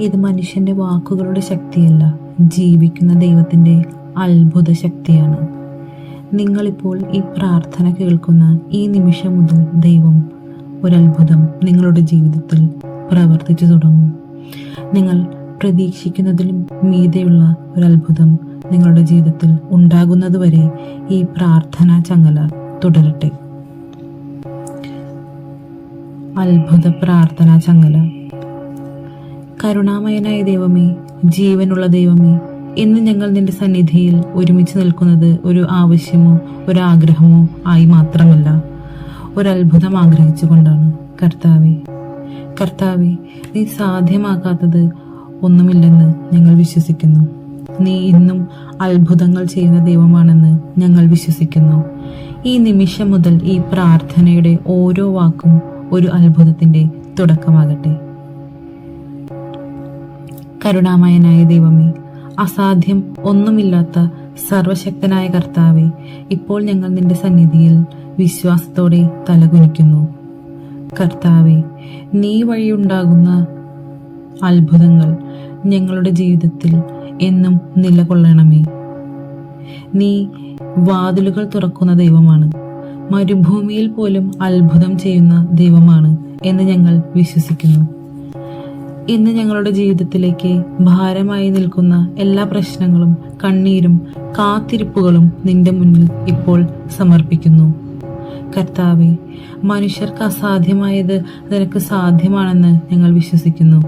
ഇത് മനുഷ്യന്റെ വാക്കുകളുടെ ശക്തിയല്ല. ജീവിക്കുന്ന ദൈവത്തിന്റെ അത്ഭുത ശക്തിയാണ്. നിങ്ങളിപ്പോൾ ഈ പ്രാർത്ഥന കേൾക്കുന്ന ഈ നിമിഷം മുതൽ ദൈവം ഒരത്ഭുതം നിങ്ങളുടെ ജീവിതത്തിൽ പ്രവർത്തിച്ചു തുടങ്ങും. നിങ്ങൾ പ്രതീക്ഷിക്കുന്നതിലും മീതെയുള്ള ഒരത്ഭുതം നിങ്ങളുടെ ജീവിതത്തിൽ ഉണ്ടാകുന്നതുവരെ ഈ പ്രാർത്ഥനാ ചങ്ങല തുടരട്ടെ. അത്ഭുത പ്രാർത്ഥനാ ചങ്ങല. കരുണാമയനായ ദൈവമേ ജീവനുള്ള ദൈവമേ ഇന്ന് ഞങ്ങൾ നിന്റെ സന്നിധിയിൽ ഒരുമിച്ച് നിൽക്കുന്നത് ഒരു ആവശ്യമോ ഒരു ആഗ്രഹമോ ആയി മാത്രമല്ല ഒരത്ഭുതം ആഗ്രഹിച്ചുകൊണ്ടാണ്. കർത്താവെ കർത്താവെ നീ സാധ്യമാക്കാത്തത് ഒന്നുമില്ലെന്ന് ഞങ്ങൾ വിശ്വസിക്കുന്നു. നീ ഇന്നും അത്ഭുതങ്ങൾ ചെയ്യുന്ന ദൈവമാണെന്ന് ഞങ്ങൾ വിശ്വസിക്കുന്നു. ഈ നിമിഷം മുതൽ ഈ പ്രാർത്ഥനയുടെ ഓരോ വാക്കും ഒരു അത്ഭുതത്തിന്റെ തുടക്കമാകട്ടെ. കരുണാമയനായ ദൈവമേ അസാധ്യം ഒന്നുമില്ലാത്ത സർവശക്തനായ കർത്താവെ ഇപ്പോൾ ഞങ്ങൾ നിന്റെ സന്നിധിയിൽ വിശ്വാസത്തോടെ തലകുനിക്കുന്നു. കർത്താവെ നീ വഴിയുണ്ടാകുന്ന അത്ഭുതങ്ങൾ ഞങ്ങളുടെ ജീവിതത്തിൽ എന്നും നിലകൊള്ളണമേ. നീ വാതിലുകൾ തുറക്കുന്ന ദൈവമാണ് മരുഭൂമിയിൽ പോലും അത്ഭുതം ചെയ്യുന്ന ദൈവമാണ് എന്ന് ഞങ്ങൾ വിശ്വസിക്കുന്നു. ഇന്ന് ഞങ്ങളുടെ ജീവിതത്തിലേക്ക് ഭാരമായി നിൽക്കുന്ന എല്ലാ പ്രശ്നങ്ങളും കണ്ണീരും കാത്തിരിപ്പുകളും നിന്റെ മുന്നിൽ ഇപ്പോൾ സമർപ്പിക്കുന്നു. കർത്താവെ മനുഷ്യർക്ക് അസാധ്യമായത് നിനക്ക് സാധ്യമാണെന്ന് ഞങ്ങൾ വിശ്വസിക്കുന്നു.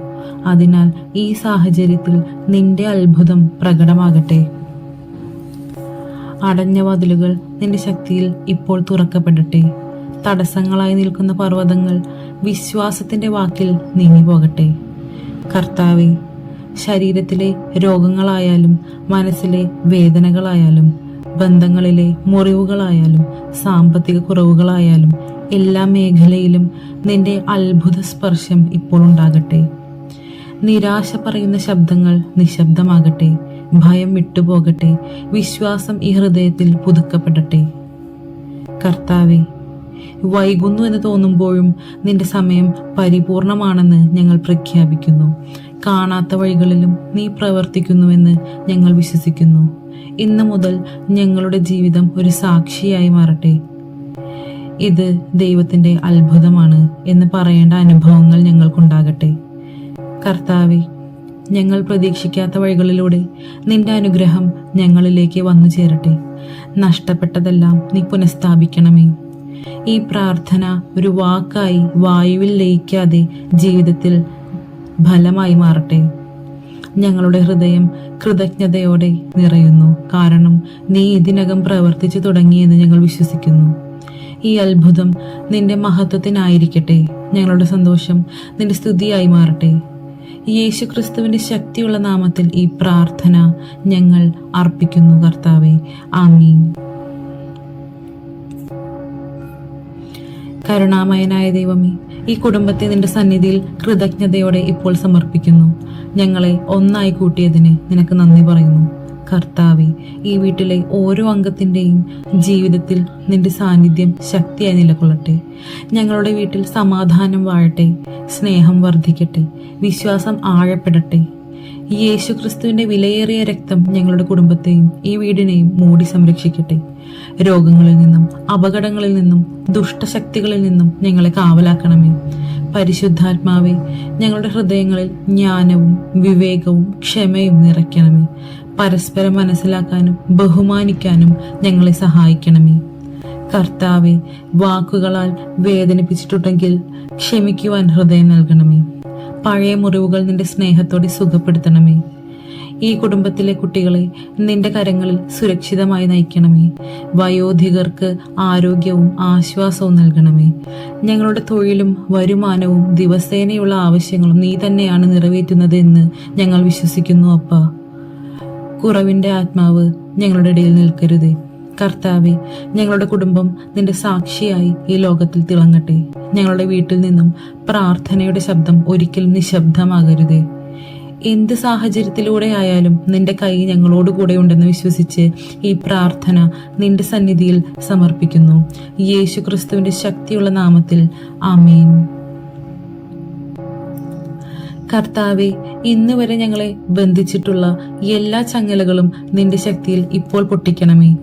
അതിനാൽ ഈ സാഹചര്യത്തിൽ നിന്റെ അത്ഭുതം പ്രകടമാകട്ടെ. അടഞ്ഞ വാതിലുകൾ നിന്റെ ശക്തിയിൽ ഇപ്പോൾ തുറക്കപ്പെടട്ടെ. തടസ്സങ്ങളായി നിൽക്കുന്ന പർവതങ്ങൾ വിശ്വാസത്തിന്റെ വാക്കിൽ നീങ്ങിപ്പോകട്ടെ. കർത്താവെ ശരീരത്തിലെ രോഗങ്ങളായാലും മനസ്സിലെ വേദനകളായാലും ബന്ധങ്ങളിലെ മുറിവുകളായാലും സാമ്പത്തിക കുറവുകളായാലും എല്ലാ മേഖലയിലും നിന്റെ അത്ഭുത സ്പർശം ഇപ്പോൾ ഉണ്ടാകട്ടെ. നിരാശ പറയുന്ന ശബ്ദങ്ങൾ നിശബ്ദമാകട്ടെ. ഭയം വിട്ടുപോകട്ടെ. വിശ്വാസം ഈ ഹൃദയത്തിൽ പുതുക്കപ്പെടട്ടെ. കർത്താവെ വൈകുന്നു എന്ന് തോന്നുമ്പോഴും നിന്റെ സമയം പരിപൂർണമാണെന്ന് ഞങ്ങൾ പ്രഖ്യാപിക്കുന്നു. കാണാത്ത വഴികളിലും നീ പ്രവർത്തിക്കുന്നുവെന്ന് ഞങ്ങൾ വിശ്വസിക്കുന്നു. ഇന്നു മുതൽ ഞങ്ങളുടെ ജീവിതം ഒരു സാക്ഷിയായി മാറട്ടെ. ഇത് ദൈവത്തിന്റെ അത്ഭുതമാണ് എന്ന് പറയേണ്ട അനുഭവങ്ങൾ ഞങ്ങൾക്കുണ്ടാകട്ടെ. കർത്താവെ ഞങ്ങൾ പ്രതീക്ഷിക്കാത്ത വഴികളിലൂടെ നിന്റെ അനുഗ്രഹം ഞങ്ങളിലേക്ക് വന്നു ചേരട്ടെ നഷ്ടപ്പെട്ടതെല്ലാം നീ പുനഃസ്ഥാപിക്കണമേ. ഈ പ്രാർത്ഥന ഒരു വാക്കായി വായുവിൽ ലയിക്കാതെ ജീവിതത്തിൽ ഫലമായി മാറട്ടെ. ഞങ്ങളുടെ ഹൃദയം കൃതജ്ഞതയോടെ നിറയുന്നു. കാരണം നീ ഇതിനകം പ്രവർത്തിച്ചു തുടങ്ങിയെന്ന് ഞങ്ങൾ വിശ്വസിക്കുന്നു. ഈ അത്ഭുതം നിന്റെ മഹത്വത്തിനായിരിക്കട്ടെ. ഞങ്ങളുടെ സന്തോഷം നിന്റെ സ്തുതിയായി മാറട്ടെ. യേശു ക്രിസ്തുവിന്റെ ശക്തിയുള്ള നാമത്തിൽ ഈ പ്രാർത്ഥന ഞങ്ങൾ അർപ്പിക്കുന്നു കർത്താവെ. ആമീൻ. കരുണാമയനായ ദൈവമേ ഈ കുടുംബത്തെ നിന്റെ സന്നിധിയിൽ കൃതജ്ഞതയോടെ ഇപ്പോൾ സമർപ്പിക്കുന്നു. ഞങ്ങളെ ഒന്നായി കൂട്ടിയതിന് നിനക്ക് നന്ദി പറയുന്നു. കർത്താവെ ഈ വീട്ടിലെ ഓരോ അംഗത്തിന്റെയും ജീവിതത്തിൽ നിന്റെ സാന്നിധ്യം ശക്തിയായി നിലകൊള്ളട്ടെ. ഞങ്ങളുടെ വീട്ടിൽ സമാധാനം വാഴട്ടെ സ്നേഹം വർദ്ധിക്കട്ടെ വിശ്വാസം ആഴപ്പെടട്ടെ. യേശു ക്രിസ്തുവിന്റെ വിലയേറിയ രക്തം ഞങ്ങളുടെ കുടുംബത്തെയും ഈ വീടിനെയും മൂടി സംരക്ഷിക്കട്ടെ. രോഗങ്ങളിൽ നിന്നും അപകടങ്ങളിൽ നിന്നും ദുഷ്ടശക്തികളിൽ നിന്നും ഞങ്ങളെ കാവലാക്കണമേ. പരിശുദ്ധാത്മാവെ ഞങ്ങളുടെ ഹൃദയങ്ങളിൽ ജ്ഞാനവും വിവേകവും ക്ഷമയും നിറയ്ക്കണമേ. പരസ്പരം മനസ്സിലാക്കാനും ബഹുമാനിക്കാനും ഞങ്ങളെ സഹായിക്കണമേ. കർത്താവെ വാക്കുകളാൽ വേദനിപ്പിച്ചിട്ടുണ്ടെങ്കിൽ ക്ഷമിക്കുവാൻ ഹൃദയം നൽകണമേ. പഴയ മുറിവുകൾ നിന്റെ സ്നേഹത്തോടെ സുഖപ്പെടുത്തണമേ. ഈ കുടുംബത്തിലെ കുട്ടികളെ നിന്റെ കരങ്ങളിൽ സുരക്ഷിതമായി നയിക്കണമേ. വയോധികർക്ക് ആരോഗ്യവും ആശ്വാസവും നൽകണമേ. ഞങ്ങളുടെ തൊഴിലും വരുമാനവും ദിവസേനയുള്ള ആവശ്യങ്ങളും നീ തന്നെയാണ് നിറവേറ്റുന്നത് എന്ന് ഞങ്ങൾ വിശ്വസിക്കുന്നു അപ്പ. കുറവിന്റെ ആത്മാവ് ഞങ്ങളുടെ ഇടയിൽ നിൽക്കരുതേ. കർത്താവെ ഞങ്ങളുടെ കുടുംബം നിന്റെ സാക്ഷിയായി ഈ ലോകത്തിൽ തിളങ്ങട്ടെ. ഞങ്ങളുടെ വീട്ടിൽ നിന്നും പ്രാർത്ഥനയുടെ ശബ്ദം ഒരിക്കലും നിശബ്ദമാകരുതേ. എന്ത് സാഹചര്യത്തിലൂടെ ആയാലും നിന്റെ കൈ ഞങ്ങളോട് കൂടെ ഉണ്ടെന്ന് വിശ്വസിച്ച് ഈ പ്രാർത്ഥന നിന്റെ സന്നിധിയിൽ സമർപ്പിക്കുന്നു. യേശു ക്രിസ്തുവിന്റെ ശക്തിയുള്ള നാമത്തിൽ ആമീൻ. കർത്താവെ ഇന്ന് വരെ ഞങ്ങളെ ബന്ധിച്ചിട്ടുള്ള എല്ലാ ചങ്ങലകളും നിന്റെ ശക്തിയിൽ ഇപ്പോൾ പൊട്ടിക്കണമേ.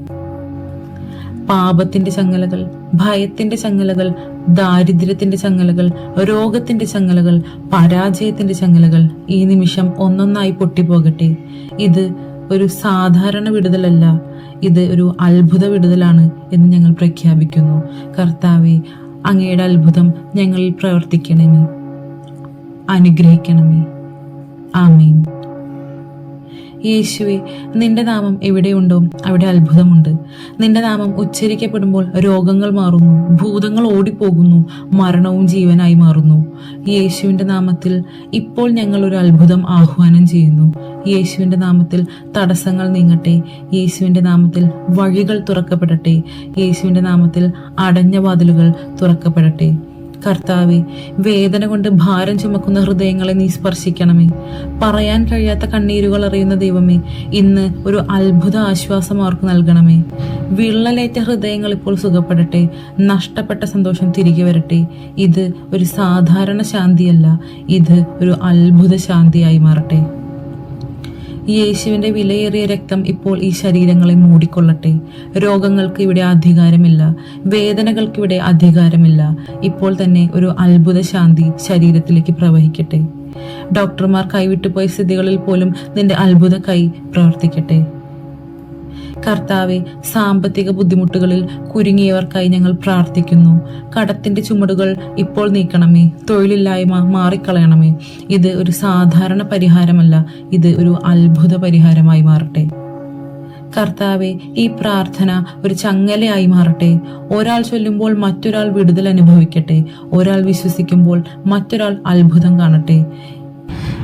പാപത്തിന്റെ ചങ്ങലകൾ ഭയത്തിന്റെ ചങ്ങലകൾ ദാരിദ്ര്യത്തിന്റെ ചങ്ങലകൾ രോഗത്തിന്റെ ചങ്ങലകൾ പരാജയത്തിന്റെ ചങ്ങലകൾ ഈ നിമിഷം ഒന്നൊന്നായി പൊട്ടിപ്പോകട്ടെ. ഇത് ഒരു സാധാരണ വിടുതലല്ല. ഇത് ഒരു അത്ഭുത വിടുതലാണ് എന്ന് ഞങ്ങൾ പ്രഖ്യാപിക്കുന്നു. കർത്താവെ അങ്ങയുടെ അത്ഭുതം ഞങ്ങളിൽ പ്രവർത്തിക്കണമേ. അനുഗ്രഹിക്കണമേ. ആമീൻ. യേശുവെ നിന്റെ നാമം എവിടെയുണ്ടോ അവിടെ അത്ഭുതമുണ്ട്. നിന്റെ നാമം ഉച്ചരിക്കപ്പെടുമ്പോൾ രോഗങ്ങൾ മാറുന്നു ഭൂതങ്ങൾ ഓടിപ്പോകുന്നു മരണവും ജീവനായി മാറുന്നു. യേശുവിന്റെ നാമത്തിൽ ഇപ്പോൾ ഞങ്ങൾ ഒരു അത്ഭുതം ആഹ്വാനം ചെയ്യുന്നു. യേശുവിന്റെ നാമത്തിൽ തടസ്സങ്ങൾ നീങ്ങട്ടെ യേശുവിന്റെ നാമത്തിൽ വഴികൾ തുറക്കപ്പെടട്ടെ യേശുവിന്റെ നാമത്തിൽ അടഞ്ഞ വാതിലുകൾ തുറക്കപ്പെടട്ടെ. കർത്താവെ വേദന കൊണ്ട് ഭാരം ചുമക്കുന്ന ഹൃദയങ്ങളെ നീ സ്പർശിക്കണമേ. പറയാൻ കഴിയാത്ത കണ്ണീരുകൾ അറിയുന്ന ദൈവമേ ഇന്ന് ഒരു അത്ഭുത ആശ്വാസം അവർക്ക് നൽകണമേ. വിള്ളലേറ്റ ഹൃദയങ്ങൾ ഇപ്പോൾ സുഖപ്പെടട്ടെ നഷ്ടപ്പെട്ട സന്തോഷം തിരികെ വരട്ടെ. ഇത് ഒരു സാധാരണ ശാന്തിയല്ല ഇത് ഒരു അത്ഭുത ശാന്തിയായി മാറട്ടെ. യേശുവിന്റെ വിലയേറിയ രക്തം ഇപ്പോൾ ഈ ശരീരങ്ങളെ മൂടിക്കൊള്ളട്ടെ. രോഗങ്ങൾക്ക് ഇവിടെ അധികാരമില്ല. വേദനകൾക്ക് ഇവിടെ അധികാരമില്ല. ഇപ്പോൾ തന്നെ ഒരു അത്ഭുത ശാന്തി ശരീരത്തിലേക്ക് പ്രവഹിക്കട്ടെ. ഡോക്ടർമാർ കൈവിട്ടുപോയ സ്ഥിതികളിൽ പോലും നിന്റെ അത്ഭുത കൈ പ്രവർത്തിക്കട്ടെ. കർത്താവെ സാമ്പത്തിക ബുദ്ധിമുട്ടുകളിൽ കുരുങ്ങിയവർക്കായി ഞങ്ങൾ പ്രാർത്ഥിക്കുന്നു. കടത്തിന്റെ ചുമടുകൾ ഇപ്പോൾ നീക്കണമേ. തൊഴിലില്ലായ്മ മാറിക്കളയണമേ. ഇത് ഒരു സാധാരണ പരിഹാരമല്ല. ഇത് ഒരു അത്ഭുത പരിഹാരമായി മാറട്ടെ. കർത്താവെ ഈ പ്രാർത്ഥന ഒരു ചങ്ങലയായി മാറട്ടെ. ഒരാൾ ചൊല്ലുമ്പോൾ മറ്റൊരാൾ വിടുതൽ അനുഭവിക്കട്ടെ. ഒരാൾ വിശ്വസിക്കുമ്പോൾ മറ്റൊരാൾ അത്ഭുതം കാണട്ടെ.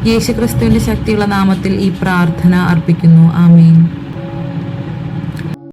യേശുക്രിസ്തുവിന്റെ ശക്തിയുള്ള നാമത്തിൽ ഈ പ്രാർത്ഥന അർപ്പിക്കുന്നു. ആമേൻ.